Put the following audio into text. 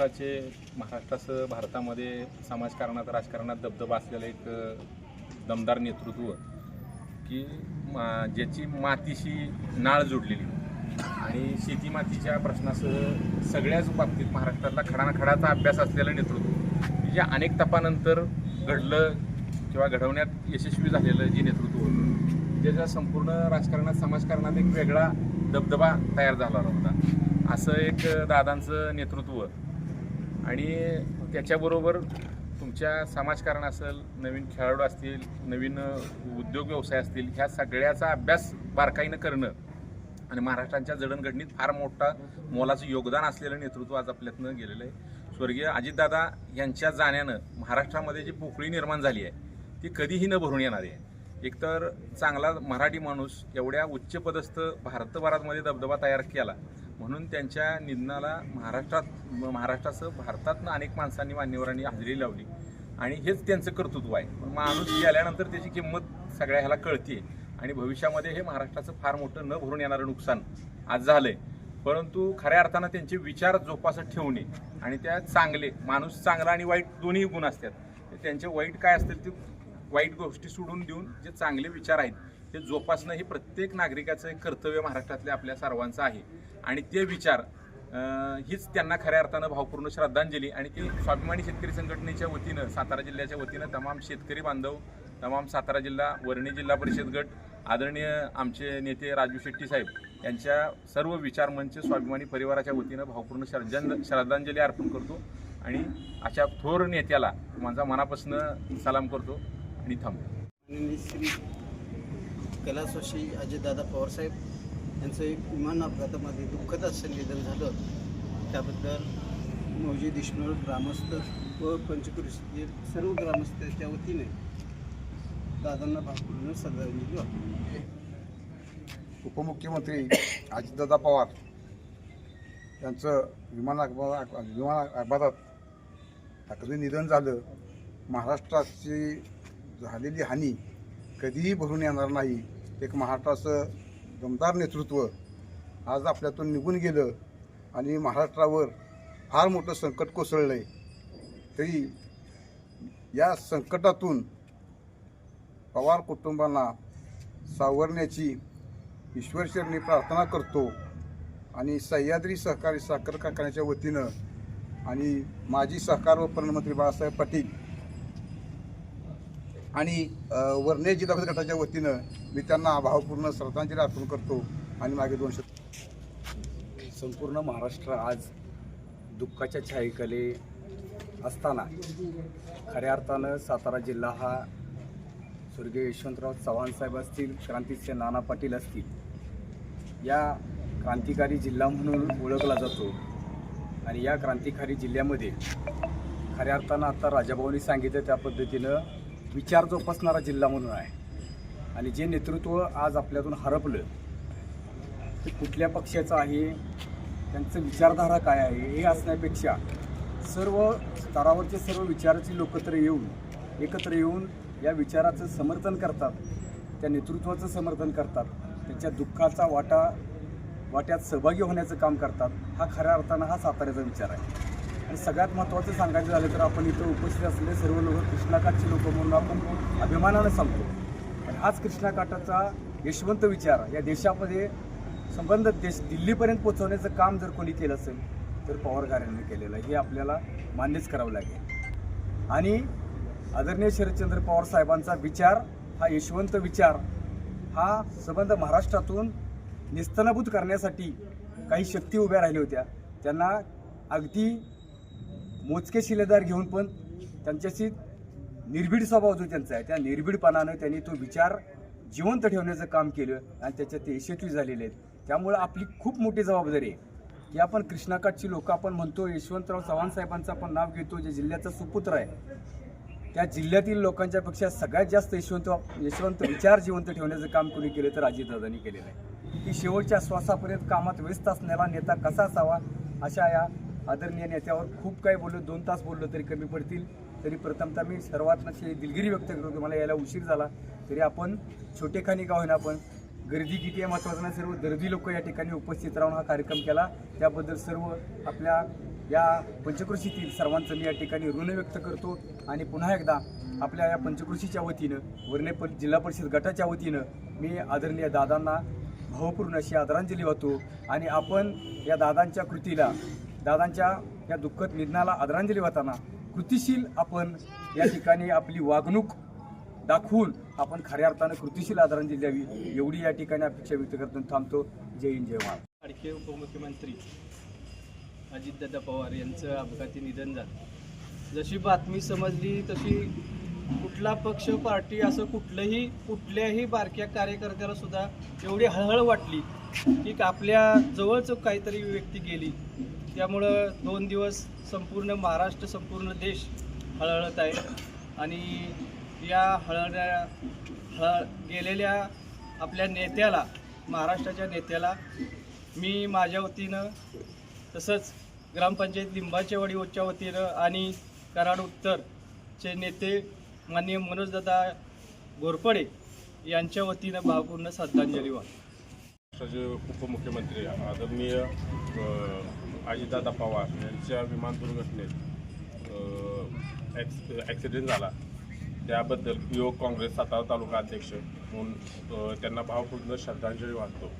महाराष्ट्राचे महाराष्ट्रासह भारतामध्ये समाजकारणात राजकारणात दबदबा असलेलं एक दमदार नेतृत्व की मा ज्याची मातीशी नाळ जोडलेली. आणि शेती मातीच्या प्रश्नासह सगळ्याच बाबतीत महाराष्ट्रातला खडानखडाचा अभ्यास असलेलं नेतृत्व. जे अनेक तपानंतर घडलं किंवा घडवण्यात यशस्वी झालेलं जे नेतृत्व होतं ज्याच्या संपूर्ण राजकारणात समाजकारणात एक वेगळा दबदबा तयार झाला होता. असं एक दादांचं नेतृत्व आणि त्याच्याबरोबर तुमच्या समाजकारण असेल नवीन खेळाडू असतील नवीन उद्योग व्यवसाय असतील ह्या सगळ्याचा अभ्यास बारकाईनं करणं आणि महाराष्ट्राच्या जडणघडणीत फार मोठा मोलाचं योगदान असलेलं नेतृत्व आज आपल्यातनं गेलेलं आहे. स्वर्गीय अजितदादा यांच्या जाण्यानं महाराष्ट्रामध्ये जी पोकळी निर्माण झाली आहे ती कधीही न भरून येणार आहे. एकतर चांगला मराठी माणूस एवढ्या उच्चपदस्थ भारतभरातमध्ये दबदबा तयार केला म्हणून त्यांच्या निधनाला महाराष्ट्रात महाराष्ट्रासह भारतातनं अनेक माणसांनी मान्यवरांनी हजेरी लावली. आणि हेच त्यांचं कर्तृत्व आहे. माणूस गेल्यानंतर त्याची किंमत सगळ्या ह्याला कळते आणि भविष्यामध्ये हे महाराष्ट्राचं फार मोठं न भरून येणारं नुकसान आज झालंय. परंतु खऱ्या अर्थानं त्यांचे विचार जोपासत ठेवणे आणि त्या चांगले माणूस चांगला आणि वाईट दोन्ही गुण असतात. त्यांचे वाईट काय असतील ते वाईट गोष्टी सोडून देऊन जे चांगले विचार आहेत ते जोपासणं हे प्रत्येक नागरिकाचं एक कर्तव्य महाराष्ट्रातल्या आपल्या सर्वांचं आहे. आणि ते विचार हीच त्यांना खऱ्या अर्थानं भावपूर्ण श्रद्धांजली. आणि ती स्वाभिमानी शेतकरी संघटनेच्या वतीनं सातारा जिल्ह्याच्या वतीनं तमाम शेतकरी बांधव तमाम सातारा जिल्हा वर्णी जिल्हा परिषद गट आदरणीय आमचे नेते राजू शेट्टी साहेब यांच्या सर्व विचारमंच स्वाभिमानी परिवाराच्या वतीनं भावपूर्ण श्रद्धांज श्रद्धांजली अर्पण करतो. आणि अशा थोर नेत्याला माझा मनापासून सलाम करतो. थांबतो आणि श्री कैलासवासी अजितदादा पवारसाहेब यांचं एक विमान अपघातामध्ये दुःखद असं निधन झालं. त्याबद्दल मौजी देशमुख ग्रामस्थ व पंचकृषी सर्व ग्रामस्थांच्या वतीने दादांना भावपूर्ण श्रद्धांजली वाटतो उपमुख्यमंत्री अजितदादा पवार यांचं विमान अपघात विमान अपघातात कधी निधन झालं. महाराष्ट्राची झालेली हानी कधीही भरून येणार नाही. एक महाराष्ट्राचं दमदार नेतृत्व आज आपल्यातून निघून गेलं आणि महाराष्ट्रावर फार मोठं संकट कोसळलं आहे तरी या संकटातून पवार कुटुंबांना सावरण्याची ईश्वरचरणी प्रार्थना करतो आणि सह्याद्री सहकारी साखर कारखान्याच्या वतीनं आणि माजी सहकार व प्रधानमंत्री बाळासाहेब पाटील आणि वर्णे जिल्हा परिषद गटाच्या वतीनं मी त्यांना भावपूर्ण श्रद्धांजली अर्पण करतो आणि मागे दोन शब्द संपूर्ण महाराष्ट्र आज दुःखाच्या छायेखाली असताना खऱ्या अर्थानं सातारा जिल्हा हा स्वर्गीय यशवंतराव चव्हाण साहेब असतील क्रांतीचे नाना पाटील असतील या क्रांतिकारी जिल्हा म्हणून ओळखला जातो. आणि या क्रांतिकारी जिल्ह्यामध्ये खऱ्या अर्थानं आता राजाभाऊनी सांगितलं त्या पद्धतीनं विचार जोपासणारा जिल्हा म्हणून आहे. आणि जे नेतृत्व आज आपल्यातून हरपलं ते कुठल्या पक्षाचं आहे त्यांचं विचारधारा काय आहे हे असण्यापेक्षा सर्व स्तरावरचे सर्व विचाराची लोकत्र येऊन एकत्र येऊन या विचाराचं समर्थन करतात त्या नेतृत्वाचं समर्थन करतात त्यांच्या दुःखाचा वाटा वाट्यात सहभागी होण्याचं काम करतात हा खऱ्या अर्थानं हा साताऱ्याचा विचार आहे. आणि सगळ्यात महत्त्वाचं सांगायचं झालं तर आपण इथं उपस्थित असलेले सर्व लोक कृष्णाकाठचे लोक म्हणून आपण अभिमानानं सांगतो. आणि हाच कृष्णाकाठाचा यशवंत विचार या देशामध्ये संबंध देश दिल्लीपर्यंत पोहोचवण्याचं काम जर कोणी केलं असेल तर पवार केलेलं आहे. हे आपल्याला मान्यच करावं लागेल. आणि आदरणीय शरदचंद्र पवार साहेबांचा विचार हा यशवंत विचार हा संबंध महाराष्ट्रातून निस्तनाभूत करण्यासाठी काही शक्ती उभ्या राहिल्या होत्या. त्यांना अगदी मोजके शिलेदार घेऊन पण त्यांच्याशी निर्भीड स्वभाव जो त्यांचा आहे त्या निर्भीडपणानं त्यांनी तो विचार जिवंत ठेवण्याचं काम केलं आणि त्याच्यात ते यशस्वी झालेले आहेत. त्यामुळं आपली खूप मोठी जबाबदारी आहे. की आपण कृष्णाकाठची लोक आपण म्हणतो यशवंतराव चव्हाण साहेबांचं आपण नाव घेतो जे जिल्ह्याचा सुपुत्र आहे. त्या जिल्ह्यातील लोकांच्या पेक्षा सगळ्यात जास्त यशवंत यशवंत विचार जिवंत ठेवण्याचं काम कोणी केलं तर अजितदादांनी केलेलं आहे. की शेवटच्या श्वासापर्यंत कामात व्यस्त असणारा नेता कसा असावा अशा या आदरणीय नेत्यावर खूप काही बोललो दोन तास बोललो तरी कमी पडतील. तरी प्रथमतः मी सर्वात अशी दिलगिरी व्यक्त करतो की मला यायला उशीर झाला. तरी आपण छोटेखानी का होईना आपण गर्दी किती आहे महत्त्वाचं नाही सर्व दर्दी लोक या ठिकाणी उपस्थित राहून हा कार्यक्रम केला. त्याबद्दल सर्व आपल्या या पंचकृषीतील सर्वांचं मी या ठिकाणी ऋण व्यक्त करतो. आणि पुन्हा एकदा आपल्या या पंचकृषीच्या वतीनं वर्णे प जिल्हा परिषद गटाच्या वतीनं मी आदरणीय दादांना भावपूर्ण अशी आदरांजली वाहतो. आणि आपण या दादांच्या कृतीला दादांच्या या दुःखद निधनाला आदरांजली वाहताना कृतिशील आपण या ठिकाणी आपली वागणूक दाखवून आपण खऱ्या अर्थानं कृतिशील आदरांजली द्यावी एवढी या ठिकाणी अपेक्षा व्यक्त करतो थांबतो. जय हिंद जय महाराज लाडके उपमुख्यमंत्री अजितदादा पवार यांचं अपघाती निधन झालं. जशी बातमी समजली तशी कुठला पक्ष पार्टी असं कुठलंही कुठल्याही बारक्या कार्यकर्त्याला सुद्धा एवढी हळहळ वाटली की आपल्या जवळच काहीतरी व्यक्ती गेली. त्यामुळं दोन दिवस संपूर्ण महाराष्ट्र संपूर्ण देश हळहळत आहे. आणि या हळहळ्या हळ गेलेल्या आपल्या नेत्याला महाराष्ट्राच्या नेत्याला मी माझ्या वतीनं तसंच ग्रामपंचायत लिंबाचेवाडीच्या वतीनं आणि कराड उत्तरचे नेते माननीय मनोजदादा घोरपडे यांच्या वतीनं भावपूर्ण श्रद्धांजली वाहतो. उपमुख्यमंत्री आदरणीय अजितदादा पवार यांच्या विमान दुर्घटनेत ॲक्स ॲक्सिडेंट झाला. त्याबद्दल युवक काँग्रेस सातारा तालुका अध्यक्ष म्हणून त्यांना भावपूर्ण श्रद्धांजली वाहतो.